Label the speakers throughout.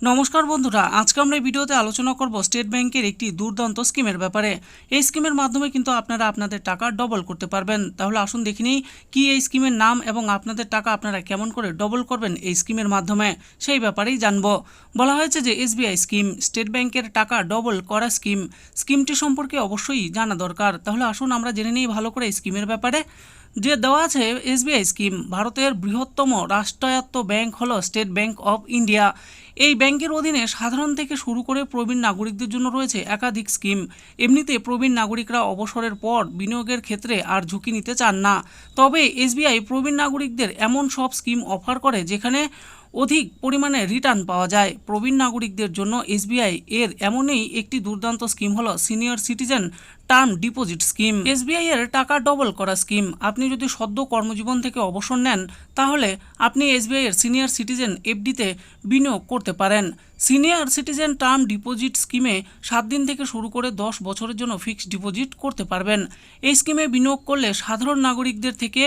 Speaker 1: নমস্কার বন্ধুরা, আজকে আমরা এই ভিডিওতে আলোচনা করব স্টেট ব্যাংকের একটি দুর্দান্ত স্কিমের ব্যাপারে। এই স্কিমের মাধ্যমে কিন্তু আপনারা আপনাদের টাকা ডবল করতে পারবেন। তাহলে আসুন দেখে নিই কি এই স্কিমের নাম এবং আপনাদের টাকা আপনারা কেমন করে ডবল করবেন এই স্কিমের মাধ্যমে, সেই ব্যাপারেই জানব। বলা হয়েছে যে এসবিআই স্কিম, স্টেট ব্যাংকের টাকা ডবল করা স্কিম, স্কিমটি সম্পর্কে অবশ্যই জানা দরকার। তাহলে আসুন আমরা জেনে নিই ভালো করে এই স্কিমের ব্যাপারে। যে দেওয়া আছে এসবিআই স্কিম, ভারতের বৃহত্তম রাষ্ট্রায়ত্ত ব্যাংক হলো স্টেট ব্যাংক অফ ইন্ডিয়া। এই ব্যাংকের অধীনে সাধারণ থেকে শুরু করে প্রবীণ নাগরিকদের জন্য রয়েছে একাধিক স্কিম। এমনিতে প্রবীণ নাগরিকরা অবসরের পর বিনিয়োগের ক্ষেত্রে আর ঝুঁকি নিতে চান না। তবে এসবিআই প্রবীণ নাগরিকদের এমন সব স্কিম অফার করে যেখানে অধিক পরিমাণে রিটার্ন পাওয়া যায়। প্রবীণ নাগরিকদের জন্য এসবিআই এর এমনই একটি দুর্দান্ত স্কিম হলো senior citizen term deposit scheme. SBI এর টাকা ডবল করা স্কিম। আপনি যদি সদ্য কর্মজীবন থেকে অবসর নেন, তাহলে আপনি এসবিআই এর সিনিয়র সিটিজেন এফডিতে বিনিয়োগ করতে পারেন। সিনিয়র সিটিজেন টার্ম ডিপোজিট স্কিমে সাত দিন থেকে শুরু করে দশ বছরের জন্য ফিক্সড ডিপোজিট করতে পারবেন। এই স্কিমে বিনিয়োগ করলে সাধারণ নাগরিকদের থেকে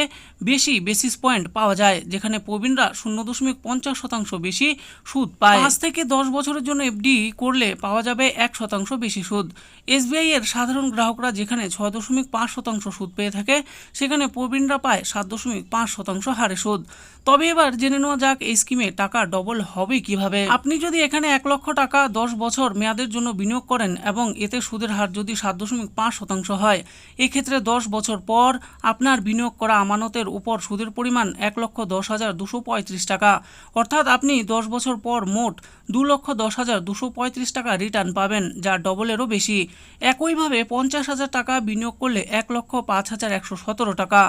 Speaker 1: বেশি বেসিস পয়েন্ট পাওয়া যায়, যেখানে প্রবীণরা শূন্য দশমিক পঞ্চাশ শতাংশ বেশি সুদ পায়। পাঁচ থেকে দশ বছরের জন্য এফডি করলে পাওয়া যাবে এক শতাংশ বেশি সুদ। এসবিআই এর সাধারণ গ্রাহকরা যেখানে ছয় দশমিক পাঁচ শতাংশ সুদ পেয়ে থাকে, সেখানে প্রবীণরা পায় সাত দশমিক পাঁচ শতাংশ হারে সুদ। তবে এবার জেনে নেওয়া যাক এই স্কিমে টাকা ডবল হবে কীভাবে। আপনি যদি এখানে এক লক্ষ টাকা দশ বছর মেয়াদের জন্য বিনিয়োগ করেন এবং এতে সুদের হার যদি সাত দশমিক পাঁচ শতাংশ হয়। এক্ষেত্রে দশ বছর পর আপনার বিনিয়োগ করা আমানতের উপর সুদের পরিমাণ এক লক্ষ দশ হাজার দুশো পঁয়ত্রিশ টাকা। অর্থাৎ আপনি দশ বছর পর মোট দু লক্ষ দশ হাজার দুশো পঁয়ত্রিশ টাকা রিটার্ন পাবেন যা ডবলেরও বেশি। একইভাবে পঞ্চাশ হাজার টাকা বিনিয়োগ করলে এক লক্ষ পাঁচ হাজার একশো সতেরো টাকা।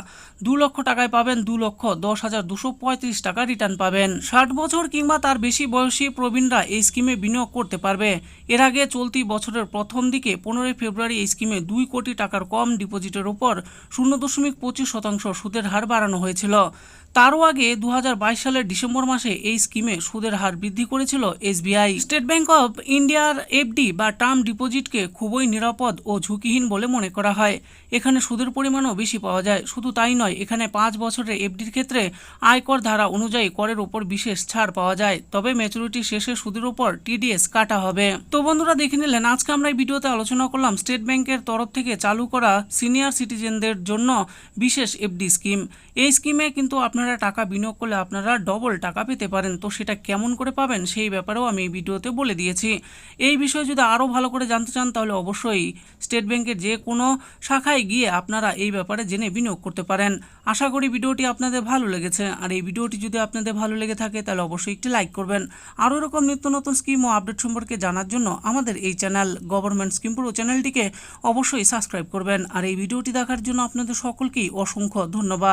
Speaker 1: দু লক্ষ টাকায় পাবেন দু লক্ষ দশ হাজার দুশো পঁয়ত্রিশ টাকা রিটার্ন পাবেন। ষাট বছর কিংবা তার বেশি বয়সী প্রবীণরা এই স্কিমে বিনিয়োগ করতে পারবে। এর আগে চলতি বছরের প্রথম দিকে পনেরোই ফেব্রুয়ারি এই স্কিমে দুই কোটি টাকার কম ডিপোজিটের উপর শূন্য দশমিক পঁচিশ শতাংশ সুদের হার বাড়ানো হয়েছিল। তারও আগে দু হাজার বাইশ সালের ডিসেম্বর মাসে এই স্কিমে সুদের হার বৃদ্ধি করেছিল এসবিআই। স্টেট ব্যাংক অফ ইন্ডিয়ার এফডি বা টার্ম ডিপোজিটকে খুবই নিরাপদ ও ঝুঁকিহীন বলে মনে করা হয়। এখানে সুদের পরিমাণও বেশি পাওয়া যায়। শুধু তাই নয়, এখানে পাঁচ বছরের এফডির ক্ষেত্রে আয়কর ধারা অনুযায়ী করের উপর বিশেষ ছাড় পাওয়া যায়। তবে ম্যাচুরিটি শেষে সুদের উপর টিডিএস কাটা হবে। তো বন্ধুরা, দেখে নিলেন, আজকে আমরা এই ভিডিওতে আলোচনা করলাম স্টেট ব্যাংকের তরফ থেকে চালু করা সিনিয়র সিটিজেনদের জন্য বিশেষ এফডি স্কিম। এই স্কিমে কিন্তু আপনারা টাকা বিনিয়োগ করলে আপনারা ডবল টাকা পেতে পারেন। তো সেটা কেমন করে পাবেন সেই ব্যাপারেও আমি এই ভিডিওতে বলে দিয়েছি। এই বিষয়ে যদি আরও ভালো করে জানতে চান, তাহলে অবশ্যই স্টেট ব্যাংকের যে কোনো শাখায় গিয়ে আপনারা এই ব্যাপারে জেনে বিনিয়োগ করতে পারেন। আশা করি ভিডিওটি আপনাদের ভালো লেগেছে। আর এই ভিডিওটি যদি আপনাদের ভালো লেগে থাকে, তাহলে অবশ্যই একটি লাইক করবেন। আরও এরকম নিত্য নতুন স্কিম ও আপডেট সম্পর্কে জানার জন্য আমাদের এই চ্যানেল গভর্নমেন্ট স্কিম পুরো চ্যানেলটিকে অবশ্যই সাবস্ক্রাইব করবেন। আর এই ভিডিওটি দেখার জন্য আপনাদের সকলকেই অসংখ্য ধন্যবাদ।